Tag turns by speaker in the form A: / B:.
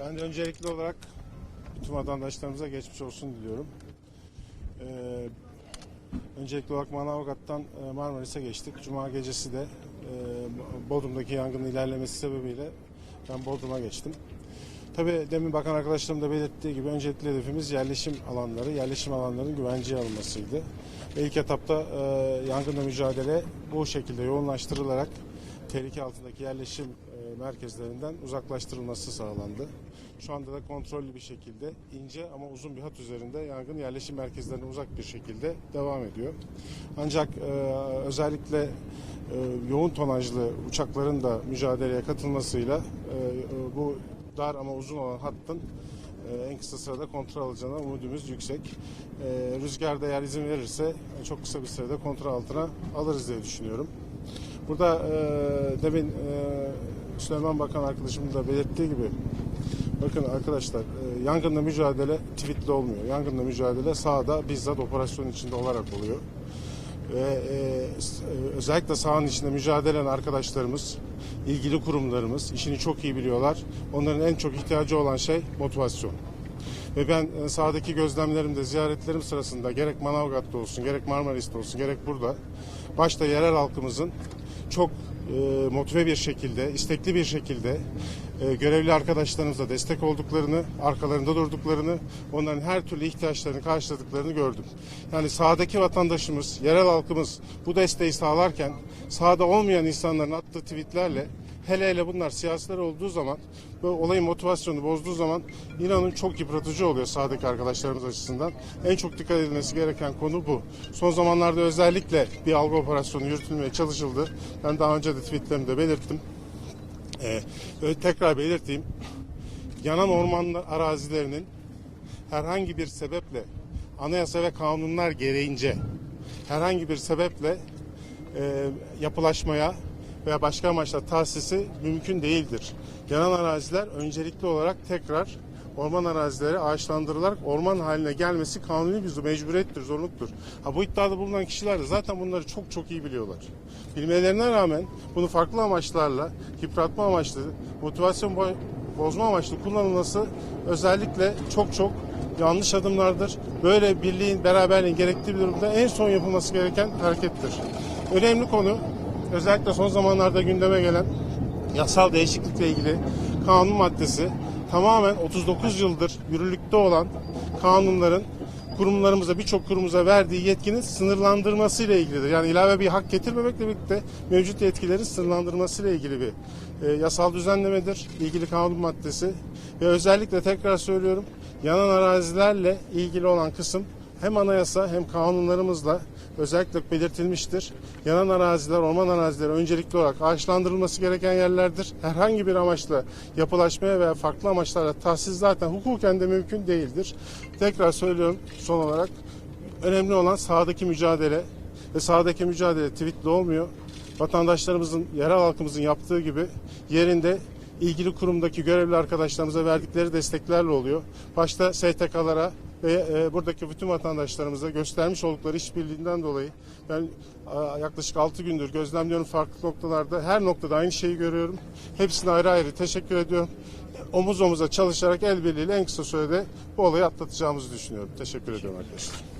A: Ben de öncelikli olarak bütün vatandaşlarımıza geçmiş olsun diliyorum. Ee, öncelikli olarak Manavgat'tan e, Marmaris'e geçtik. Cuma gecesi de e, Bodrum'daki yangının ilerlemesi sebebiyle ben Bodrum'a geçtim. Tabii demin bakan arkadaşlarım da belirttiği gibi öncelikli hedefimiz yerleşim alanları, yerleşim alanlarının güvenceye alınmasıydı. Ve ilk etapta e, yangınla mücadele bu şekilde yoğunlaştırılarak tehlike altındaki yerleşim e, merkezlerinden uzaklaştırılması sağlandı. Şu anda da kontrollü bir şekilde ince ama uzun bir hat üzerinde yangın yerleşim merkezlerine uzak bir şekilde devam ediyor. Ancak e, özellikle e, yoğun tonajlı uçakların da mücadeleye katılmasıyla bu dar ama uzun olan hattın en kısa sırada kontrol alacağına umudumuz yüksek. Rüzgar da eğer izin verirse çok kısa bir sürede kontrol altına alırız diye düşünüyorum. Burada e, demin e, Süleyman Bakan arkadaşımın da belirttiği gibi bakın arkadaşlar e, yangınla mücadele tweetle olmuyor. Yangınla mücadele sahada bizzat operasyon içinde olarak oluyor. Ve e, e, özellikle sahanın içinde mücadele eden arkadaşlarımız, ilgili kurumlarımız işini çok iyi biliyorlar. Onların en çok ihtiyacı olan şey motivasyon. Ve ben e, sahadaki gözlemlerimde, ziyaretlerim sırasında gerek Manavgat'ta olsun, gerek Marmaris'te olsun, gerek burada başta yerel halkımızın çok e, motive bir şekilde, istekli bir şekilde e, görevli arkadaşlarımıza destek olduklarını, arkalarında durduklarını, onların her türlü ihtiyaçlarını karşıladıklarını gördüm. Yani sahadaki vatandaşımız, yerel halkımız bu desteği sağlarken sahada olmayan insanların attığı tweetlerle hele hele bunlar siyasiler olduğu zaman ve olayın motivasyonu bozduğu zaman inanın çok yıpratıcı oluyor sahadaki arkadaşlarımız açısından. En çok dikkat edilmesi gereken konu bu. Son zamanlarda özellikle bir algı operasyonu yürütülmeye çalışıldı. Ben daha önce de tweetlerimde belirttim. Ee, tekrar belirteyim. Yanan orman arazilerinin herhangi bir sebeple anayasa ve kanunlar gereğince herhangi bir sebeple e, yapılaşmaya veya başka amaçla tahsisi mümkün değildir. Yanan araziler öncelikli olarak tekrar orman arazileri ağaçlandırılarak orman haline gelmesi kanuni bir mecburiyettir, zorunluluktur. Ha, bu iddiada bulunan kişiler de zaten bunları çok çok iyi biliyorlar. Bilmelerine rağmen bunu farklı amaçlarla, yıpratma amaçlı, motivasyon bo- bozma amaçlı kullanılması özellikle çok çok yanlış adımlardır. Böyle birliğin, beraberliğin gerektiği bir durumda en son yapılması gereken harekettir. Önemli konu özellikle son zamanlarda gündeme gelen yasal değişiklikle ilgili kanun maddesi tamamen 39 yıldır yürürlükte olan kanunların kurumlarımıza birçok kurumuza verdiği yetkinin sınırlandırması ile ilgilidir. Yani ilave bir hak getirmemekle birlikte mevcut yetkilerin sınırlandırması ile ilgili bir e, yasal düzenlemedir. ilgili kanun maddesi ve özellikle tekrar söylüyorum yanan arazilerle ilgili olan kısım hem anayasa hem kanunlarımızla özellikle belirtilmiştir. Yanan araziler, orman arazileri öncelikli olarak ağaçlandırılması gereken yerlerdir. Herhangi bir amaçla yapılaşmaya veya farklı amaçlarla tahsis zaten hukuken de mümkün değildir. Tekrar söylüyorum son olarak önemli olan sahadaki mücadele ve sahadaki mücadele tweetle olmuyor. Vatandaşlarımızın, yerel halkımızın yaptığı gibi yerinde ilgili kurumdaki görevli arkadaşlarımıza verdikleri desteklerle oluyor. Başta STK'lara ve e, buradaki bütün vatandaşlarımıza göstermiş oldukları işbirliğinden dolayı ben a, yaklaşık 6 gündür gözlemliyorum farklı noktalarda. Her noktada aynı şeyi görüyorum. Hepsine ayrı ayrı teşekkür ediyorum. Omuz omuza çalışarak el birliğiyle en kısa sürede bu olayı atlatacağımızı düşünüyorum. Teşekkür ediyorum arkadaşlar.